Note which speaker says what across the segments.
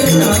Speaker 1: माझ्या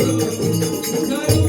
Speaker 2: Thank you.